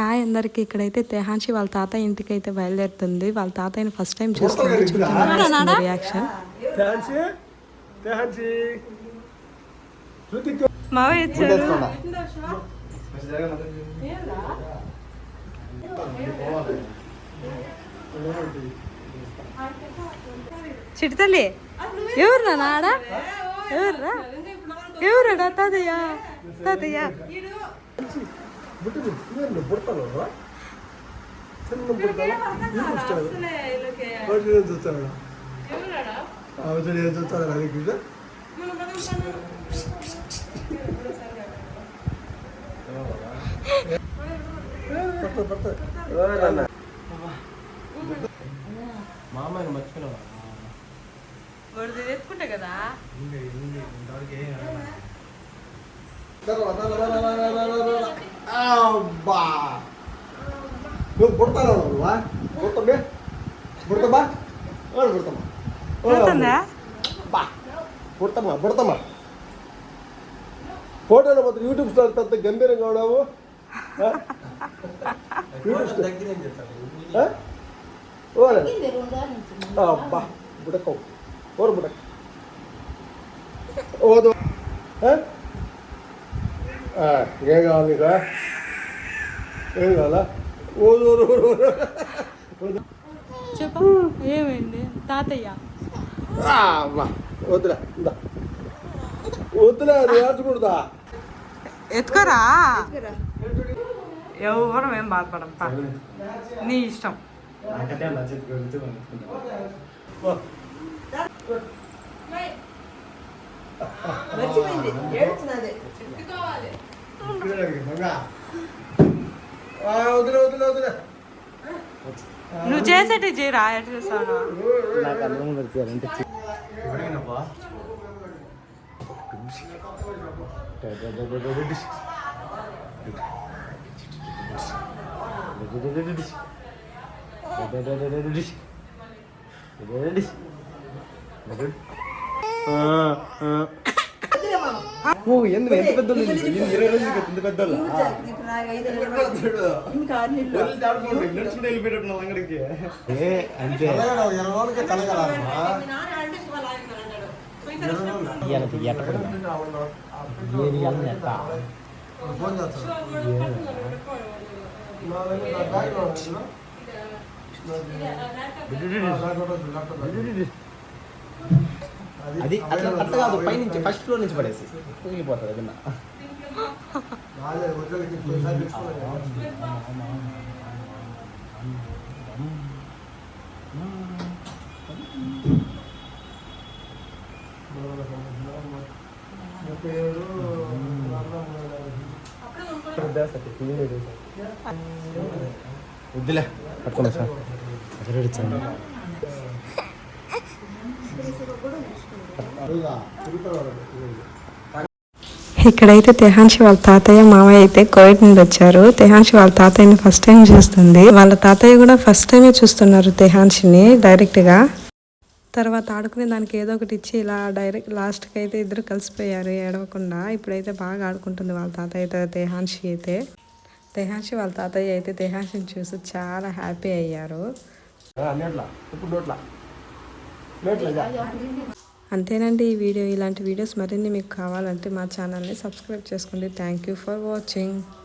Hi అందరికి. ఇక్కడైతే తెహాన్షి వాళ్ళ తాతయ్య ఇంటికి అయితే బయలుదేరుతుంది. వాళ్ళ తాతయ్యని ఫస్ట్ టైం చూస్తుంది చూద్దాం రియాక్షన్ మావయ్య వచ్చారు చిటితల్లి ఎవరు నాడ ఎవర్రా? ఎవరాడా తాతయ్య తాతయ్య. బుట్టి నేను బుడతాను చిన్న బుడతాను చూస్తాను చూస్తాను అవసరం ఏం చూస్తాను అది కూడా పడతా పడతా మామయ్య మర్చిపోయినావా ఎత్తుకుంటా కదా అబ్బా ಬಾ ನೀವು ಬಿಡ್ತಾರಲ್ವಾ ಬಿಡ್ತಮ್ಮ ಬಿಡ್ತಮ್ಮ? ಬಾ. ಬಿಡ್ತಮ್ಮ ಬಿಡ್ತಮ್ಮ. ಫೋಟೋನ ಮತ್ತು ಯೂಟ್ಯೂಬ್ ಸ್ಟಾರ್ ತಂತ ಗಂಭೀರ ಗೌಡವು ಯೂಟ್ಯೂಬ್ ಸ್ಟಾರ್ ಓರೆ ಬಿಡಕ್ಕ ಹೋಗ್ಬಿಡಕ್ಕ ಓದು. ఏం కావాలి నీకు ఏం కావాలా? చెప్పు. ఏమైంది? తాతయ్య. ఆ, అమ్మా వద్దులే అది ఏడ్చకూడదా ఎత్తుకోరా. ఎవరు ఏం బాధపడం నీ ఇష్టం. మర్చిపోయింది. ఆ, వదిలే వదిలే వదిలే నువ్వు చేసేటి చేయరా ఎట్లా చేస్తాను నాకు అందరం వచ్చారంటే ఎవరినప్పా ఓ ఎందుకు ఎంత పెద్ద ఇరవై రోజులకి ఎంత పెద్ద ఇప్పుడు నాకు ఐదు నెలలు ఇంకా ఆరు నెలలు నడుచుకుంటూ వెళ్ళిపోయేటట్టు నా అంగడికి ఏ అంతే కలగడం, ఇరవై అది అట్లా అట్ట కాదు పైనుంచి ఫస్ట్ ఫ్లోర్ నుంచి పడేసి. తూగిపోతుంది అది వద్దులే పట్టుకున్నా సార్. తిరుగుతాడు. ఇక్కడైతే తెహాన్షి వాళ్ళ తాతయ్య మామయ్య అయితే కోవిడ్ నుండి వచ్చారు. తెహాన్షి వాళ్ళ తాతయ్యని ఫస్ట్ టైం చూస్తుంది. వాళ్ళ తాతయ్య కూడా ఫస్ట్ టైమే చూస్తున్నారు తెహాన్షిని డైరెక్ట్గా తర్వాత ఆడుకునే దానికి ఏదో ఒకటి ఇచ్చి ఇలా డైరెక్ట్ లాస్ట్కి అయితే ఇద్దరు కలిసిపోయారు ఏడవకుండా. ఇప్పుడైతే బాగా ఆడుకుంటుంది వాళ్ళ తాతయ్యతో తెహాన్షి అయితే. తెహాన్షి వాళ్ళ తాతయ్య అయితే తెహాన్షిని చూసి చాలా హ్యాపీ అయ్యారు. అంతేనండి ఈ వీడియో ఇలాంటి వీడియోస్ మరిన్ని మీకు కావాలంటే మా ఛానల్ని సబ్స్క్రైబ్ చేసుకోండి. Thank you for watching